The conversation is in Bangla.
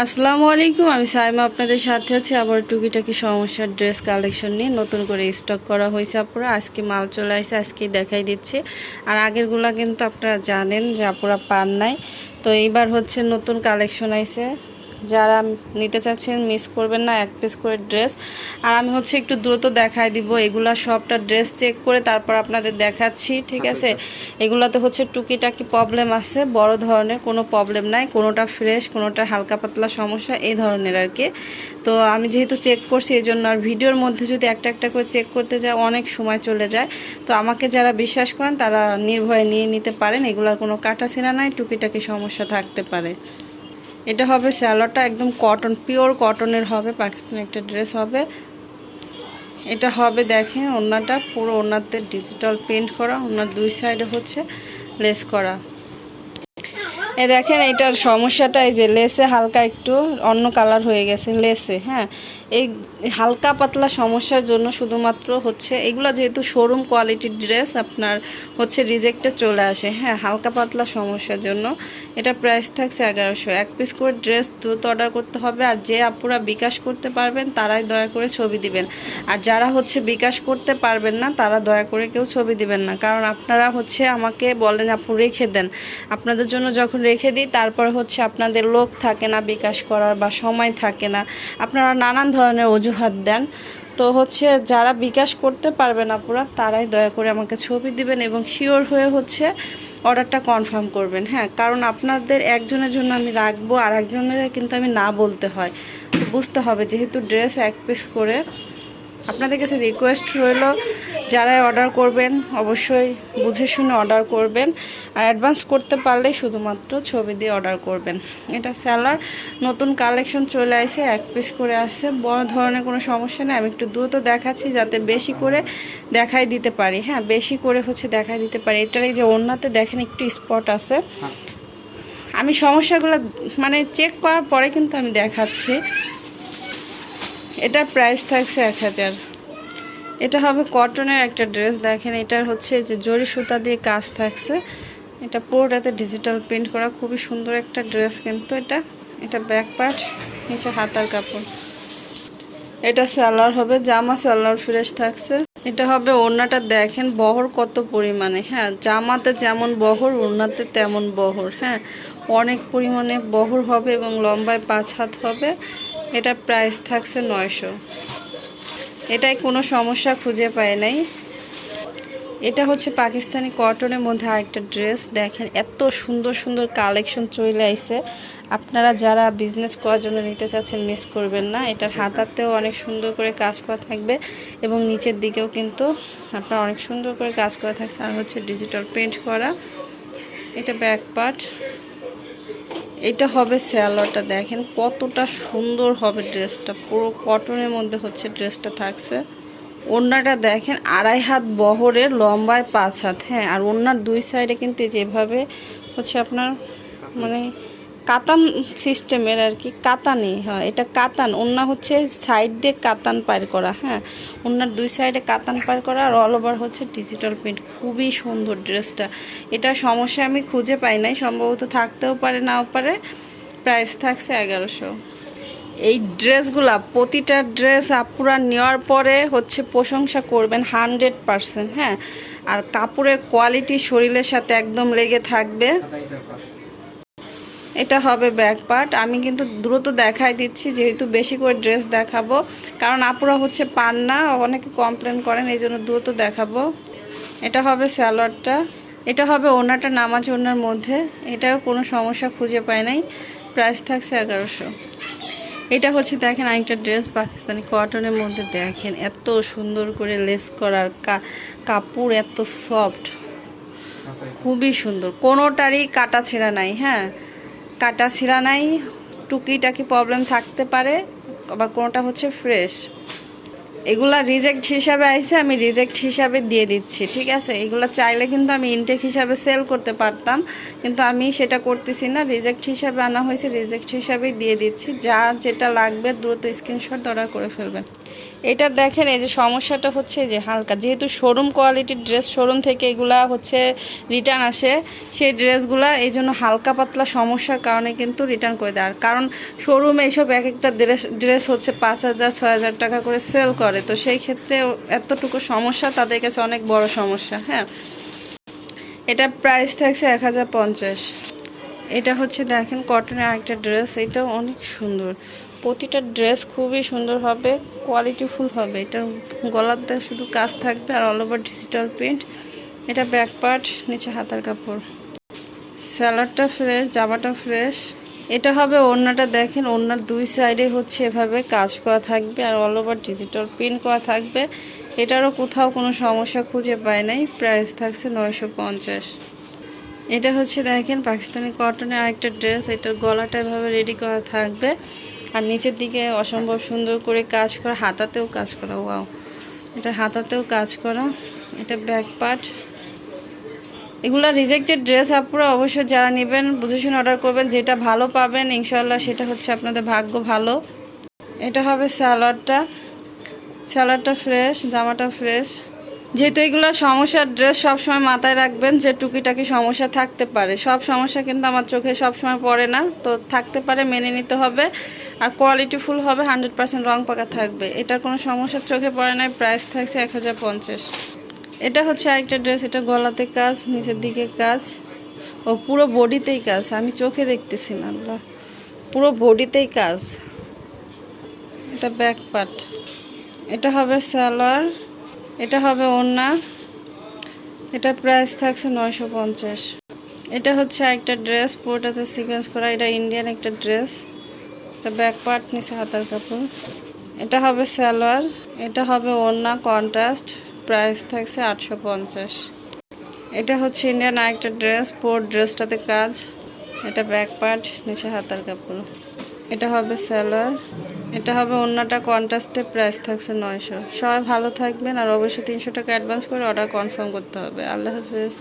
আসসালামু আলাইকুম, আমি সাইমা আপনাদের সাথে আছি। আবার টুকিটাকি সমস্যার ড্রেস কালেকশন নিয়ে নতুন করে স্টক করা হয়েছে আপুরা। আজকে মাল চলে আসছে আজকে দেখাই দিচ্ছে। আর আগেরগুলা কিন্তু আপনারা জানেন যে আপুরা পান নাই। তো এইবার হচ্ছে নতুন কালেকশন আইছে। যারা নিতে চাচ্ছেন মিস করবেন না এক পিস করে ড্রেস আর আমি হচ্ছে একটু দ্রুত দেখাই দিব এগুলা সবটা ড্রেস চেক করে তারপর আপনাদের দেখাচ্ছি ঠিক আছে? এগুলাতে হচ্ছে টুকিটাকি প্রবলেম আছে বড় ধরনের কোনো প্রবলেম নাই কোনোটা ফ্রেশ কোনোটা হালকা পাতলা সমস্যা এই ধরনের আর কি। তো আমি যেহেতু চেক করছি এই জন্য আর ভিডিওর মধ্যে যদি একটা একটা করে চেক করতে যায় অনেক সময় চলে যায়। তো আমাকে যারা বিশ্বাস করেন তারা নির্ভয়ে নিয়ে নিতে পারেন এগুলার কোনো কাটা ছেঁড়া নাই টুকিটাকি সমস্যা থাকতে পারে। এটা হবে স্যালোটা একদম কটন, পিওর কটনের হবে, পাকিস্তানি একটা ড্রেস হবে। এটা হবে দেখেন ওনাটা পুরো ওনাতে ডিজিটাল পেন্ট করা ওনার দুই সাইডে হচ্ছে লেস করা। এ দেখেন, এটার সমস্যাটা এই যে লেসে হালকা একটু অন্য কালার হয়ে গেছে, লেসে হ্যাঁ। এই হালকা পাতলা সমস্যার জন্য শুধুমাত্র হচ্ছে, এগুলো যেহেতু শোরুম কোয়ালিটির ড্রেস আপনার হচ্ছে রিজেক্টে চলে আসে হ্যাঁ হালকা পাতলা সমস্যার জন্য। এটা প্রাইস থাকছে এগারোশো। এক পিস করে ড্রেস দ্রুত অর্ডার করতে হবে, আর যে আপুরা বিকাশ করতে পারবেন, তারাই দয়া করে ছবি দিবেন। আর যারা হচ্ছে বিকাশ করতে পারবেন না, তারা দয়া করে কেউ ছবি দিবেন না। কারণ আপনারা হচ্ছে আমাকে বলেন, আপু রেখে দেন। আপনাদের জন্য যখন রেখে দিই, তারপর হচ্ছে আপনাদের লোক থাকে না, বিকাশ করার বা সময় থাকে না। আপনারা নানান ধরনের অজুহাত দেন। তো হচ্ছে যারা বিকাশ করতে পারবে না পুরা, তারাই দয়া করে আমাকে ছবি দিবেন এবং শিওর হয়ে হচ্ছে অর্ডারটা কনফার্ম করবেন। হ্যাঁ কারণ আপনাদের একজনের জন্য আমি রাখব আর একজনের কিন্তু আমি না বলতে হয়। বুঝতে হবে, যেহেতু ড্রেস এক পিস করে আপনাদের কাছে রিকোয়েস্ট রইল যারা অর্ডার করবেন অবশ্যই বুঝে শুনে অর্ডার করবেন। আর অ্যাডভান্স করতে পারলে শুধুমাত্র ছবি দিয়ে অর্ডার করবেন। এটা স্যালার নতুন কালেকশন চলে আসে এক পিস করে আসছে। বড় ধরনের কোনো সমস্যা নেই আমি একটু দ্রুত দেখাচ্ছি যাতে বেশি করে দেখাই দিতে পারি। হ্যাঁ বেশি করে হচ্ছে দেখাই দিতে পারি। এটার এই যে ওড়নাতে দেখেন একটু স্পট আছে। আমি সমস্যাগুলো মানে চেক করার পরে কিন্তু আমি দেখাচ্ছি। এটার প্রাইস থাকছে এক হাজার। এটা হবে কটনের একটা ড্রেস দেখেন এটার হচ্ছে যে জরি সুতা দিয়ে কাজ থাকছে। এটা পুরোটাতে ডিজিটাল প্রিন্ট করা, খুবই সুন্দর একটা ড্রেস কিন্তু এটা। এটা ব্যাক পার্ট নিচে হাতার কাপড়। এটা সালোয়ার হবে, জামা সালোয়ার ফ্রেশ থাকছে। এটা হবে ওড়নাটা, দেখেন বহর কত পরিমাণে হ্যাঁ। জামাতে যেমন বহর, ওড়নাতে তেমন বহর হ্যাঁ। অনেক পরিমাণে বহর হবে এবং লম্বায় পাঁচ হাত হবে। এটা প্রাইস থাকছে নয়শো। এটাই কোনো সমস্যা খুঁজে পায় নাই। এটা হচ্ছে পাকিস্তানি কটনের মধ্যে আরেকটা ড্রেস দেখেন, এত সুন্দর সুন্দর কালেকশন চলে আইছে। আপনারা যারা বিজনেস করার জন্য নিতে চাচ্ছেন মিস করবেন না। এটার হাতাতেও অনেক সুন্দর করে কাজ করা থাকবে এবং নিচের দিকেও কিন্তু আপনার অনেক সুন্দর করে কাজ করা থাকছে। আর হচ্ছে ডিজিটাল প্রিন্ট করা। এটা ব্যাক পার্ট এটা হবে স্যালোয়ারটা, দেখেন কতটা সুন্দর হবে ড্রেসটা, পুরো কটনের মধ্যে হচ্ছে ড্রেসটা থাকছে। ওড়নাটা দেখেন আড়াই হাত বহরের, লম্বায় পাঁচ হাত হ্যাঁ আর ওড়নার দুই সাইডে কিন্তু যেভাবে হচ্ছে আপনার মানে কাতান সিস্টেমের আর কি, কাতানি, হয়, এটা কাতান। ওড়না হচ্ছে সাইড দিয়ে কাতান পার করা হ্যাঁ। ওড়নার দুই সাইডে কাতান পার করা আর অল ওভার হচ্ছে ডিজিটাল প্রিন্ট খুবই সুন্দর ড্রেসটা। এটা সমস্যা আমি খুঁজে পাই নাই, সম্ভবত থাকতেও পারে, নাও পারে। প্রাইস থাকছে এগারোশো। এই ড্রেসগুলা, প্রতিটা ড্রেস আপুরা নেওয়ার পরে হচ্ছে প্রশংসা করবেন হানড্রেড পারসেন্ট হ্যাঁ। আর কাপড়ের কোয়ালিটি শরীরের সাথে একদম লেগে থাকবে। এটা হবে ব্যাক পার্ট আমি কিন্তু দ্রুত দেখাই দিচ্ছি যেহেতু বেশি করে ড্রেস দেখাবো। কারণ আপুরা হচ্ছে পান না অনেকে কমপ্লেন করেন এই জন্য দ্রুত দেখাবো। এটা হবে স্যালোয়ারটা এটা হবে ওনাটা নামাজ ওনার মধ্যে। এটাও কোনো সমস্যা খুঁজে পায় নাই। প্রাইস থাকছে এগারোশো। এটা হচ্ছে দেখেন আরেকটা ড্রেস পাকিস্তানি কটনের মধ্যে। দেখেন এত সুন্দর করে লেস করার কাপড় এত সফট খুবই সুন্দর। কোনোটারই কাটা ছেঁড়া নাই হ্যাঁ? কাটা ছিঁড়া নাই টুকিটাকি প্রবলেম থাকতে পারে, আবার কোনোটা হচ্ছে ফ্রেশ এগুলা রিজেক্ট হিসাবে আইছে, আমি রিজেক্ট হিসাবে দিয়ে দিচ্ছি, ঠিক আছে? এগুলো চাইলে কিন্তু আমি ইনটেক হিসাবে সেল করতে পারতাম, কিন্তু আমি সেটা করতেছি না রিজেক্ট হিসাবে আনা হয়েছে রিজেক্ট হিসাবেই দিয়ে দিচ্ছি, যা যেটা লাগবে দ্রুত স্ক্রিনশট অর্ডার করে ফেলবেন। এটা দেখেন, এই যে সমস্যাটা হচ্ছে যে হালকা। যেহেতু শোরুম কোয়ালিটির ড্রেস শোরুম থেকে এগুলা হচ্ছে রিটার্ন আসে, সেই ড্রেসগুলা এই জন্য হালকা পাতলা সমস্যার কারণে কিন্তু রিটার্ন করে দেয়। আর কারণ শোরুমে এইসব এক একটা ড্রেস ড্রেস হচ্ছে পাঁচ হাজার, ছয় হাজার টাকা করে সেল করে। তো সেই ক্ষেত্রে এতটুকু সমস্যা, তাদের কাছে অনেক বড় সমস্যা হ্যাঁ? এটা প্রাইস থাকছে এক হাজার পঞ্চাশ। এটা হচ্ছে দেখেন কটনের আরেকটা ড্রেস এটাও অনেক সুন্দর। প্রতিটা ড্রেস খুবই সুন্দর হবে কোয়ালিটিফুল হবে। এটা গলাতে শুধু কাজ থাকবে আর অল ওভার ডিজিটাল প্রিন্ট এটা ব্যাক পার্ট নিচে হাতার কাপড়। স্যালাডটা ফ্রেশ জামাটা ফ্রেশ এটা হবে ওড়নাটা দেখেন, ওড়নার দুই সাইডে হচ্ছে এভাবে কাজ করা থাকবে আর অল ওভার ডিজিটাল প্রিন্ট করা থাকবে। এটারও কোথাও কোনো সমস্যা খুঁজে পায় নাই প্রাইস থাকছে নয়শো পঞ্চাশ। এটা হচ্ছে দেখেন, পাকিস্তানি কটনের আরেকটা ড্রেস এটার গলাটা এভাবে রেডি করা থাকবে। আর নিচের দিকে অসম্ভব সুন্দর করে কাজ করা, হাতাতেও কাজ করা, ওয়াও। এটা হাতাতেও কাজ করা, এটা ব্যাক পার্ট এগুলো রিজেক্টেড ড্রেস আপনারা অবশ্যই যারা নেবেন, বুঝে শুনে অর্ডার করবেন, যেটা ভালো পাবেন ইনশাল্লাহ সেটা হচ্ছে আপনাদের ভাগ্য ভালো। এটা হবে স্যালাডটা স্যালাডটা ফ্রেশ জামাটা ফ্রেশ যেহেতু এগুলো সমস্যার ড্রেস সবসময় মাথায় রাখবেন যে টুকিটাকি সমস্যা থাকতে পারে। সব সমস্যা কিন্তু আমার চোখে সবসময় পড়ে না, তো থাকতে পারে, মেনে নিতে হবে। আর কোয়ালিটি ফুল হবে হান্ড্রেড পার্সেন্ট রং পাকা থাকবে। এটার কোনো সমস্যা চোখে পড়ে নাই প্রাইস থাকছে এক হাজার পঞ্চাশ। এটা হচ্ছে আরেকটা ড্রেস এটা গলাতে কাজ, নিচের দিকে কাজ। ও পুরো বডিতেই কাজ, আমি চোখে দেখতেছি না, আল্লাহ। পুরো বডিতেই কাজ। এটা ব্যাক পার্ট এটা হবে স্যালোয়ার এটা হবে ওড়না। এটা প্রাইস থাকছে নয়শো পঞ্চাশ। এটা হচ্ছে একটা ড্রেস পুরোটাতে সিকোয়েন্স করা। এটা ইন্ডিয়ান একটা ড্রেস এটা ব্যাক পার্ট নিচে হাতার কাপড়। এটা হবে সালোয়ার। এটা হবে ওড়না কন্ট্রাস্ট প্রাইস থাকছে আটশো পঞ্চাশ। এটা হচ্ছে ইন্ডিয়ান আরেকটা ড্রেস পুরো ড্রেসটাতে কাজ। এটা ব্যাক পার্ট নিচে হাতার কাপড়। এটা হবে স্যালোয়ার এটা হবে অন্যটা কন্ট্রাস্টে প্রাইস থাকছে নয়শো। সবাই ভালো থাকবেন আর অবশ্যই তিনশো টাকা অ্যাডভান্স করে অর্ডার কনফার্ম করতে হবে। আল্লাহ হাফেজ।